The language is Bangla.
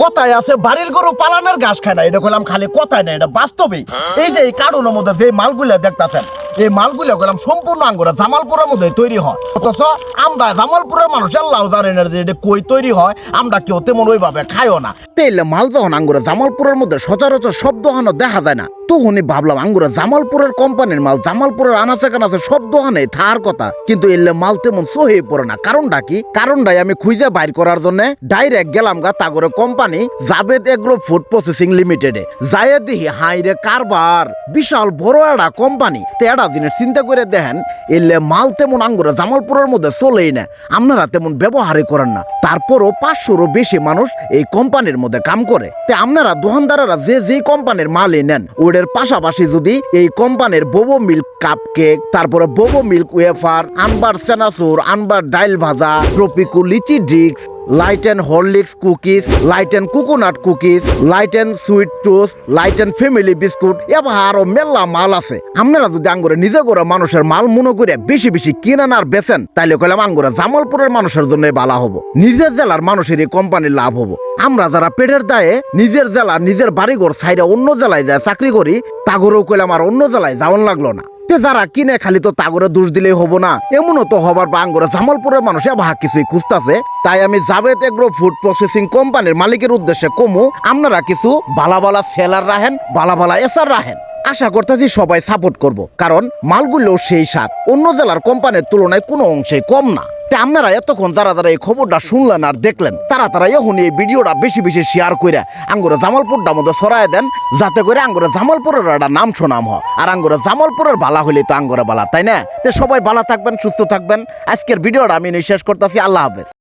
কথায় আছে, বাড়ির গরু পালানের ঘাস খায় না। এটা কইলাম খালি কথায় না, এটা বাস্তবে এই যে এই কারণের মধ্যে যে মালগুলা দেখতাছেন, এই মালগুলা কইলাম সম্পূর্ণ আঙ্গুরা জামালপুরের মধ্যে তৈরি হয়। অথচ আমরা জামালপুরের মানুষ, আল্লাহ জানে না যে এটা কই তৈরি হয়, আমরা কেউ তেমন ওইভাবে খাইও না। তেল মাল যখন আঙ্গুরা জামালপুরের মধ্যে সচরাচর শব্দ হানো দেখা যায় না। তখনই ভাবলাম, আঙ্গুরা জামালপুরের কোম্পানির মাল, জামালপুরের আনাচে কানাচে শব্দ হানে থার কথা। কিন্তু এলে মাল তেমন সহি পড়ে না। কারণটা কি? কারণটাই আমি খুঁজে বাইর করার জন্য ডাইরেক্ট গেলাম গা তাগরে company Javed agro food processing লিমিটেডে যায় দিহি হাই রে কারবার! বিশাল বড় একটা কোম্পানি। তে একটা জিনিস চিন্তা করে দেখেন, এলে মাল তেমন আঙ্গুরা জামালপুরের মধ্যে চলেই না। আপনারা তেমন ব্যবহারই করেন না। তারপরও পাঁচশোরও বেশি মানুষ এই কোম্পানির মধ্যে কাম করে। তে আপনারা দোকানদাররা যে যে কোম্পানির মালই নেন ওদের পাশাপাশি যদি এই কোম্পানির বোবো মিল্ক কাপ কেক তারপরে বোবো মিল্ক ওয়েফার আনবার সেনাসুর আনবার ডাইল ভাজা Tropico lychee drinks light and Horlicks cookies light and coconut cookies light and sweet toast light and family biscuit এবার আরও মেলা মাল আছে। আপনারা যদি আঙ্গুরে নিজে করে মানুষের মাল মনে করে বেশি বেশি কিনেন আর বেচেন, তাইলে কইলাম আঙ্গুরে জামালপুরের মানুষের জন্য ভালো হব। নিজের জেলার মানুষের এই কোম্পানির লাভ হব। আমরা যারা পেটের দায়ে নিজের জেলা, নিজের বাড়িঘর সাইডে অন্য জেলায় যায় চাকরি করি, তাগরেও কইলাম আর অন্য জেলায় যাওয়ান লাগল না। তে যারা কিনে খালি তো তাগরে দোষ দিলেই হব না। এমনও তো হবার বা আঙ্গুরে জামালপুরের মানুষ এবার কিছুই খুঁজতেছে। তাই আমি জাভেদ এগ্রো ফুড প্রসেসিং কোম্পানির মালিকের উদ্দেশ্যে কমু, আপনারা কিছু বালা বালা সেলার রাহেন বালা বালা এসার রাহেন আশা করতেছি সবাই সাপোর্ট করব, কারণ মালগুলো সেই স্বাদ। অন্য জেলার কোম্পানির তুলনায় কোনো অংশে কম না। তে আপনারা এতক্ষণ যারা যারা এই খবরটা শুনলেন আর দেখলেন তারা তারা এখন এই ভিডিওটা বেশি বেশি শেয়ার করে আঙ্গুরে জামালপুরটার মধ্যে সরায় দেন, যাতে করে আঙ্গুরে জামালপুরের একটা নাম শোনাম হয়। আর আঙ্গুরে জামালপুরের বালা হইলে তো আঙ্গুরে বালা, তাই না? তো সবাই বালা থাকবেন, সুস্থ থাকবেন। আজকের ভিডিওটা আমি শেষ করতেছি, আল্লাহ হাফেজ।